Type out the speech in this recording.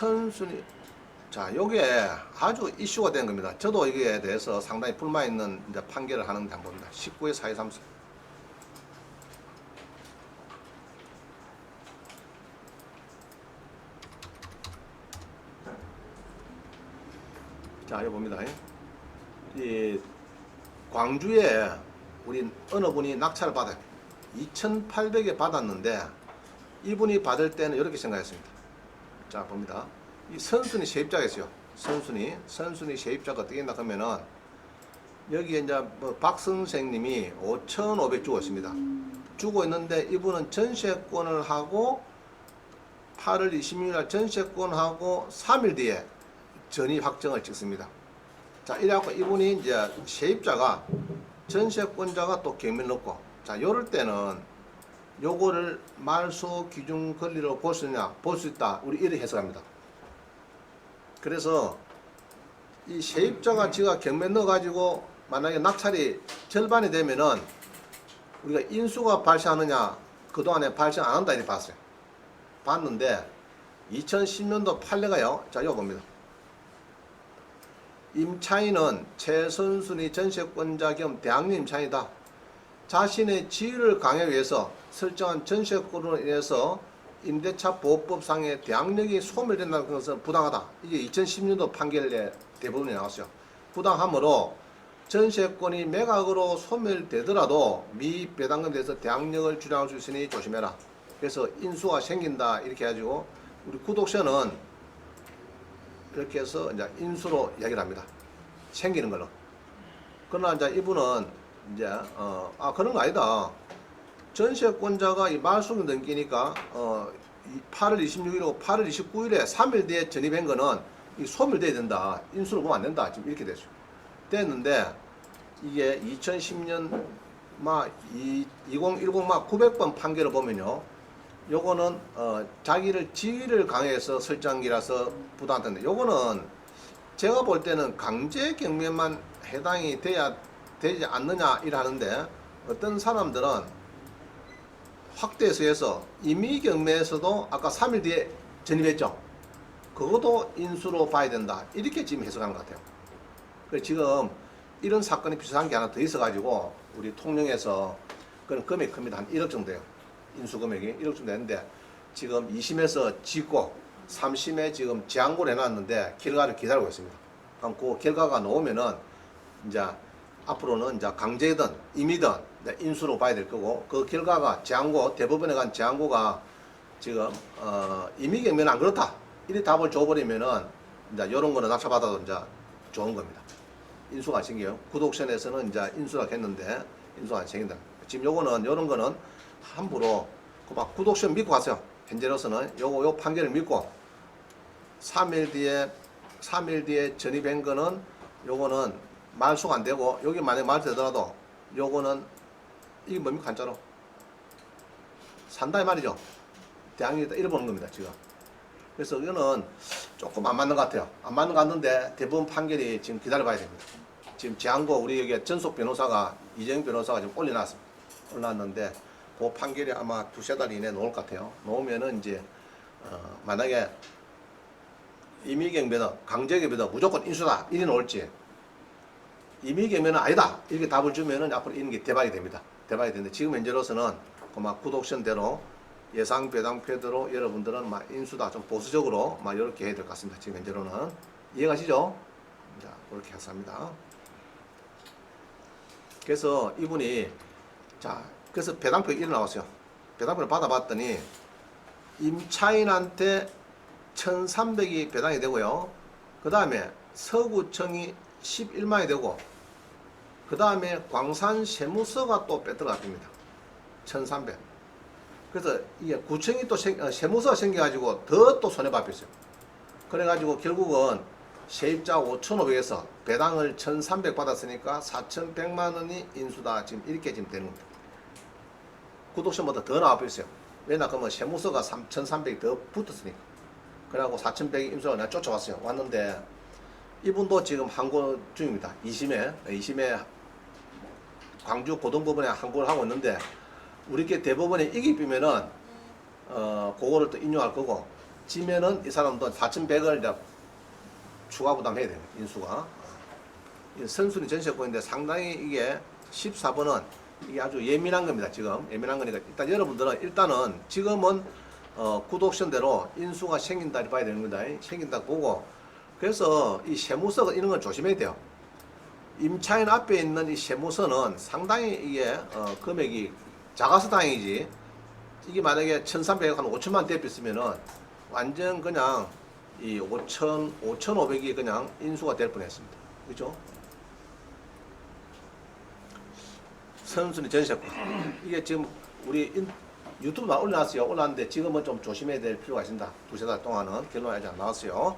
선순위 자 요게 아주 이슈가 된 겁니다. 저도 이거에 대해서 상당히 불만 있는 이제 판결을 하는 장본입니다. 19의 4234. 자, 이거 봅니다. 이 광주에 우리 어느 분이 낙찰을 받아요. 2,800에 받았는데 이분이 받을 때는 이렇게 생각했습니다. 자, 봅니다. 이 선순위 있어요. 선순위, 선순위 세입자가 어떻게 했나 하면은 여기에 이제 뭐 박 선생님이 5,500 주고 있습니다. 주고 있는데 이분은 전세권을 하고 8월 26일 날 전세권하고 3일 뒤에 전입 확정을 찍습니다. 자, 이래갖고 이분이 이제 세입자가 전세권자가 또 경매를 넣고 자, 요럴 때는 요거를 말소 기준 권리로 볼 수 있냐? 볼 수 있다. 우리 이렇게 해석합니다. 그래서 이 세입자가 지가 경매 넣어가지고 만약에 낙찰이 절반이 되면은 우리가 인수가 발생하느냐 그동안에 발생 안 한다 이렇게 봤어요. 봤는데 2010년도 판례가요. 자, 이거 봅니다. 임차인은 최선순위 전세권자 겸 대항력 임차인이다. 자신의 지위를 위해서 설정한 전세권으로 인해서 임대차 보호법상의 대항력이 소멸된다는 것은 부당하다. 이게 2010년도 판결에 대부분이 나왔어요. 부당하므로 전세권이 매각으로 소멸되더라도 미 배당금에 대해서 대항력을 주장할 수 있으니 조심해라. 그래서 인수가 생긴다 이렇게 해가지고 우리 구독자는 이렇게 해서 이제 인수로 이야기를 합니다. 생기는 걸로. 그러나 이제 이분은 이제 어, 아 그런 거 아니다. 전세권자가 이 말소금 넘기니까 어, 이 8월 26일이고 8월 29일에 3일 뒤에 전입한 거는 이 소멸돼야 된다. 인수로 보면 안 된다. 지금 이렇게 됐어요. 됐는데 이게 2010년 막2010막 900번 판결을 보면요. 요거는 어, 자기를 지위를 강해서 설정기라서 부당한데 요거는 제가 볼 때는 강제 경매만 해당이 돼야 되지 않느냐 이러는데 어떤 사람들은 확대해서 해서 이미 경매에서도 아까 3일 뒤에 전입했죠. 그것도 인수로 봐야 된다. 이렇게 지금 해석하는 것 같아요. 그래서 지금 이런 사건이 비슷한 게 하나 더 있어가지고 우리 통영에서 그런 금액이 큽니다. 한 1억 정도 돼요. 인수 금액이 1억 정도 되는데 지금 2심에서 짓고 3심에 지금 재항고를 해놨는데 결과를 기다리고 있습니다. 그럼 그 결과가 나오면은 이제 앞으로는 이제 강제든 임의든 이제 인수로 봐야 될 거고 그 결과가 재항고 대법원에 간 재항고가 지금 어 임의 경매는 안 그렇다 이리 답을 줘버리면은 이제 이런 거는 낙찰받아도 이제 좋은 겁니다. 인수가 안 생겨요. 구독션에서는 이제 인수가 했는데 인수가 안 생긴다. 지금 요거는 요런 거는 함부로 그막 구독션 믿고 가세요. 현재로서는 요거 요 판결을 믿고 3일 뒤에 3일 뒤에 전입한 거는 요거는 말소가 안 되고 여기 만약 말되더라도 요거는 이게 뭡니까 한자로 산다 이 말이죠. 이래 보는 겁니다 지금. 그래서 이거는 조금 안 맞는 것 같아요. 안 맞는 것 같는데 대부분 판결이 지금 기다려 봐야 됩니다. 지금 재항고 우리 여기 전속 변호사가 이정 변호사가 지금 올려놨습니다. 올려놨는데 그 판결이 아마 두세 달 이내에 나올 것 같아요. 나오면은 이제 어, 만약에 임의경매는 강제경매는 무조건 인수다 이리 나올지 임의경매는 아니다 이렇게 답을 주면은 앞으로 이런 게 대박이 됩니다. 대박이 되는데 지금 현재로서는 그막 구독션대로 예상 배당표대로 여러분들은 막 인수다 좀 보수적으로 막 이렇게 해야 될 것 같습니다. 지금 현재로는 이해가시죠? 자 그렇게 해서 합니다. 그래서 이분이 자 그래서 배당표 일어 나왔어요. 배당표를 받아봤더니 임차인한테 1,300이 배당이 되고요. 그 다음에 서구청이 11만이 되고 그 다음에 광산 세무서가 또 빼들어갑니다. 1,300. 그래서 이게 구청이 또 생, 어, 세무서가 생겨가지고 더 또 손해봤어요. 그래가지고 결국은 세입자 5,500에서 배당을 1,300 받았으니까 4,100만 원이 인수다. 지금 이렇게 지금 되는 겁니다. 구독션보다 더 나와버렸어요. 왜냐 그러면 세무서가 3,300이 더 붙었으니까. 그래갖고 4,100이 인수가 내가 쫓아왔어요. 왔는데 이분도 지금 항고 중입니다. 2심에 2심에 광주 고등법원에 항고를 하고 있는데 우리께 대법원에 이기 비면은 어 그거를 또 인용할 거고 지면은 이 사람도 4,100을 이제 추가 부담해야 돼요. 인수가. 이 선순위 전세권인데 상당히 이게 14번은 이게 아주 예민한 겁니다. 지금 예민한 거니까 일단 여러분들은 일단은 지금은 어, 구독션대로 인수가 생긴다 봐야 되는 겁니다. 생긴다 보고 그래서 이 세무서 이런 건 조심해야 돼요. 임차인 앞에 있는 이 세무서는 상당히 이게 어, 금액이 작아서 다행이지 이게 만약에 1,300한 5천만 대비했으면은 완전 그냥 이 5천 5,500이 그냥 인수가 될 뻔했습니다. 그죠? 선순위 전세권 이게 지금 우리 인, 유튜브만 올려놨어요. 올랐는데 지금은 좀 조심해야 될 필요가 있습니다. 두세 달 동안은 결론이 아직 안 나왔어요.